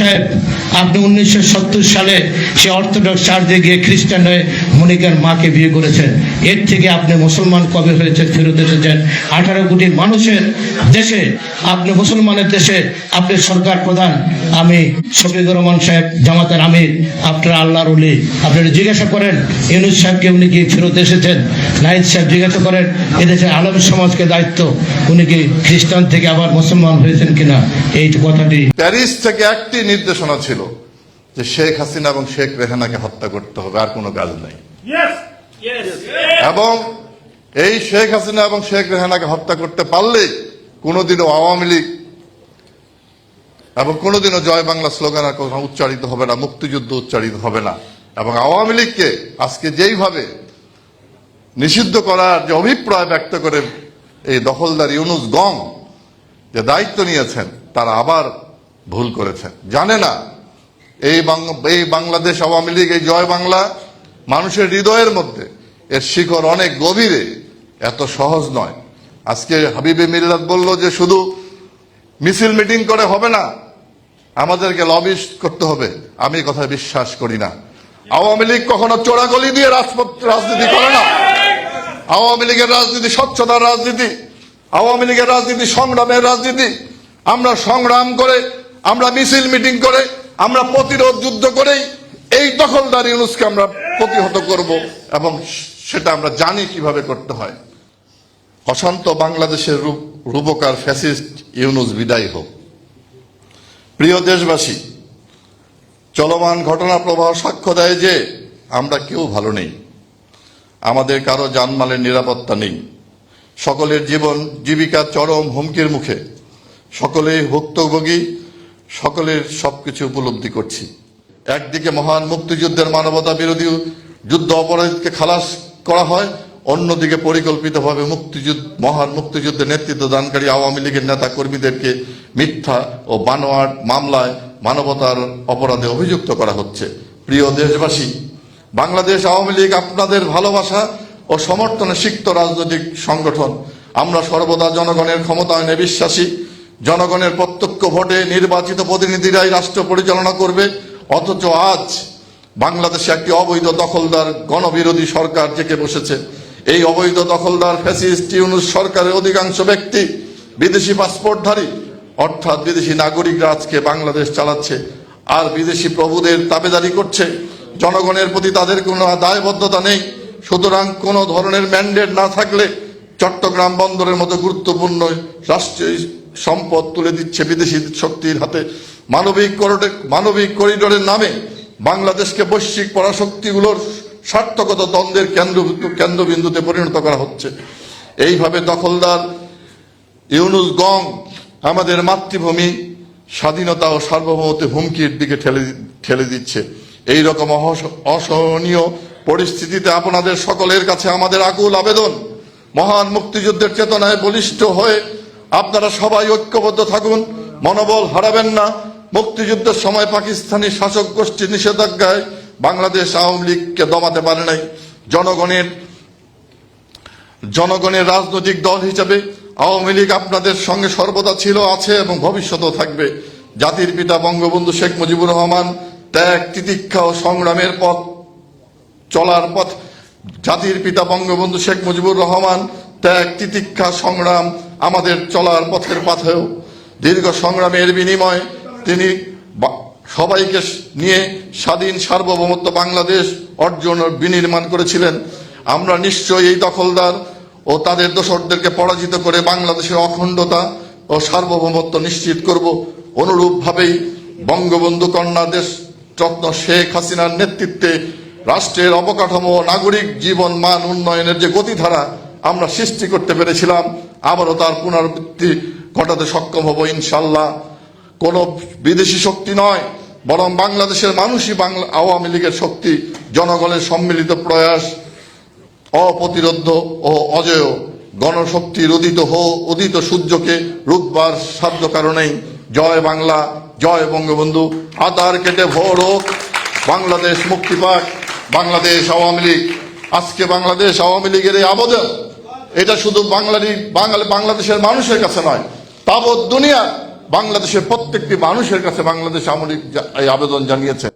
সাহেব, আপনি উনিশশো সত্তর সালে সে অর্থোডক্স চার্চে গিয়ে খ্রিস্টান হয়ে মনিকার মাকে বিয়ে করেছেন। এর থেকে আপনি মুসলমান কবে হয়েছে ফেরত এসেছেন? আঠারো কোটি মানুষের দেশে, আপনি মুসলমানের দেশে, আপনি সরকার প্রধান, আমি শফিকুর রহমান সাহেব, জামাতের আমির, আপনার আল্লাহর উলি আপনারা জিজ্ঞাসা করেন, ইউনুস সাহেবকে উনি কি ফেরত এসেছেন? নাহিদ সাহেব জিজ্ঞাসা করেন এদেশের আলম সমাজকে দায়িত্ব উনি কি খ্রিস্টান থেকে আবার মুসলমান হয়েছেন কিনা? এই কথাটি। প্যারিস থেকে একটি নির্দেশনা ছিল যে শেখ হাসিনা এবং শেখ রেহানাকে হত্যা করতে হবে আর কোনো কাজ নাই. এবং এই শেখ হাসিনা এবং শেখ রেহানাকে হত্যা করতে পারলে কোনোদিনও আওয়ামী লীগ এবং কোনোদিনও জয় বাংলা স্লোগান আর কোনো উচ্চারিত হবে না মুক্তিযুদ্ধ উচ্চারিত হবে না। এবং আওয়ামী লীগকে আজকে যেইভাবে নিষিদ্ধ করার যে অভিপ্রায় ব্যক্ত করে এই দখলদার ইউনুস গং যে দায়িত্ব নিয়েছেন, তারা আবার ভুল করেছেন। জানে না, এই এই বাংলাদেশ আওয়ামী লীগ, এই জয় বাংলা মানুষের হৃদয়ের মধ্যে এর শিকড় অনেক গভীরে, এত সহজ নয়। আজকে হাবিবে মিল্লাত বলল যে শুধু মিছিল মিটিং করে হবে না, আমাদেরকে লবি করতে হবে। আমি কথায় বিশ্বাস করি না। আওয়ামী লীগ কখনো চোরাগলি দিয়ে রাজনীতি করে না। আওয়ামী লীগের রাজনীতি স্বচ্ছতার রাজনীতি, আওয়ামী লীগের রাজনীতি সংগ্রামের রাজনীতি। আমরা সংগ্রাম করে, আমরা মিছিল মিটিং করে, আমরা প্রতিরোধ যুদ্ধ করেই এই দখলদার ইউনুসকে আমরা প্রতিহত করব এবং সেটা আমরা জানি কীভাবে করতে হয়। অশান্ত বাংলাদেশের রূপ- রূপকার ফ্যাসিস্ট ইউনুস বিদায় হোক। প্রিয় দেশবাসী, চলমান ঘটনা প্রবাহ সাক্ষ্য দেয় যে আমরা কেউ ভালো নেই। আমাদের কারও জানমালের নিরাপত্তা নেই। সকলের জীবন জীবিকা চরম হুমকির মুখে। সকলেই ভুক্তভোগী, সকলের সবকিছু উপলব্ধি করছি। একদিকে মহান মুক্তিযুদ্ধের মানবতা বিরোধী যুদ্ধ অপরাধীকে খালাস করা হয়, অন্যদিকে পরিকল্পিতভাবে মুক্তিযুদ্ধ, মহান মুক্তিযুদ্ধের নেতৃত্ব দানকারী আওয়ামী লীগের নেতা কর্মীদেরকে মিথ্যা ও বানোয়াট মামলায় মানবতার অপরাধে অভিযুক্ত করা হচ্ছে। প্রিয় দেশবাসী বাংলাদেশ আওয়ামী লীগ আপনাদের ভালোবাসা ও সমর্থনে সিক্ত রাজনৈতিক সংগঠন। আমরা সর্বদা জনগণের ক্ষমতায়নে বিশ্বাসী। জনগণের প্রত্যক্ষ ভোটে নির্বাচিত প্রতিনিধিরাই রাষ্ট্র পরিচালনা করবে। অথচ আজ বাংলাদেশে একটি অবৈধ দখলদার গণবিরোধী সরকার জেকে বসেছে। এই অবৈধ দখলদার ফ্যাসিস্ট ইউনুস সরকারের অধিকাংশ ব্যক্তি বিদেশি পাসপোর্টধারী। অর্থাৎ বিদেশি নাগরিকরা আজকে বাংলাদেশ চালাচ্ছে। আর বিদেশি প্রভুদের তাবেদারি করছে। জনগণের প্রতি তাদের কোনো দায়বদ্ধতা নেই। সুতরাং কোনো ধরনের ম্যান্ডেট না থাকলে চট্টগ্রাম বন্দরের মতো গুরুত্বপূর্ণ রাষ্ট্রীয় সম্পদ তুলে দিচ্ছে বিদেশি শক্তির হাতে। মানবিক মানবিক করিডোরের নামে বাংলাদেশকে বৈশ্বিক পরাশক্তিগুলোর স্বার্থগত দ্বন্দ্বের কেন্দ্র, কেন্দ্রবিন্দুতে পরিণত করা হচ্ছে। এইভাবে দখলদার ইউনুস গং আমাদের মাতৃভূমি স্বাধীনতা ও সার্বভৌমত্বের হুমকির দিকে ঠেলে ঠেলে দিচ্ছে। এই রকম অসহনীয় পরিস্থিতিতে আপনাদের সকলের কাছে আমাদের আকুল আবেদন। মহান মুক্তিযুদ্ধের চেতনায় বলিষ্ঠ হয়ে আপনারা সবাই ঐক্যবদ্ধ থাকুন, মনোবল হারাবেন না। মুক্তিযুদ্ধের সময় পাকিস্তানি শাসক গোষ্ঠীর নিষেধাজ্ঞায় বাংলাদেশ আওয়ামী লীগকে দমাতে পারে নাই। জনগণের জনগণের রাজনৈতিক দল হিসেবে আওয়ামী লীগ আপনাদের সঙ্গে সর্বদা ছিল, আছে এবং ভবিষ্যতেও থাকবে। জাতির পিতা বঙ্গবন্ধু শেখ মুজিবুর রহমান ত্যাগ, তিতিক্ষা ও সংগ্রামের পথ, চলার পথ। জাতির পিতা বঙ্গবন্ধু শেখ মুজিবুর রহমান, ত্যাগ, তিতিক্ষা, সংগ্রাম আমাদের চলার পথের পাথেও। দীর্ঘ সংগ্রামের বিনিময়ে তিনি সবাইকে নিয়ে স্বাধীন সার্বভৌমত্ব বাংলাদেশ অর্জন বিনির্মাণ করেছিলেন। আমরা নিশ্চয়ই এই দখলদার ও তাদের দোসরদেরকে পরাজিত করে বাংলাদেশের অখণ্ডতা ও সার্বভৌমত্ব নিশ্চিত করব। অনুরূপভাবেই বঙ্গবন্ধু কন্যা দেশ রত্ন শেখ হাসিনার নেতৃত্বে রাষ্ট্রের অবকাঠামো, নাগরিক জীবন মান উন্নয়নের যে গতিধারা আমরা সৃষ্টি করতে পেরেছিলাম, আবারও তার পুনরাবৃত্তি ঘটাতে সক্ষম হব ইনশাল্লাহ কোন বিদেশি শক্তি নয়, বরং বাংলাদেশের মানুষই বাংলা, আওয়ামী লীগের শক্তি, জনগণের সম্মিলিত প্রয়াস অপ্রতিরোধ ও অজেয় গণশক্তির উদিত হো, উদিত সূর্যকে রুখবার সাধ্য কারণেই জয় বাংলা জয় বঙ্গবন্ধু, আধার কেটে ভোর হোক। বাংলাদেশ মুক্তি পাক, বাংলাদেশ আওয়ামী লীগ। আজকে বাংলাদেশ আওয়ামী লীগের এই আবেদন এটা শুধু বাঙালি বাঙালি, বাংলাদেশের মানুষের কাছে নয়, তাবৎ দুনিয়া বাংলাদেশের প্রত্যেকটি মানুষের কাছে বাংলাদেশ আওয়ামী লীগ এই আবেদন জানিয়েছে।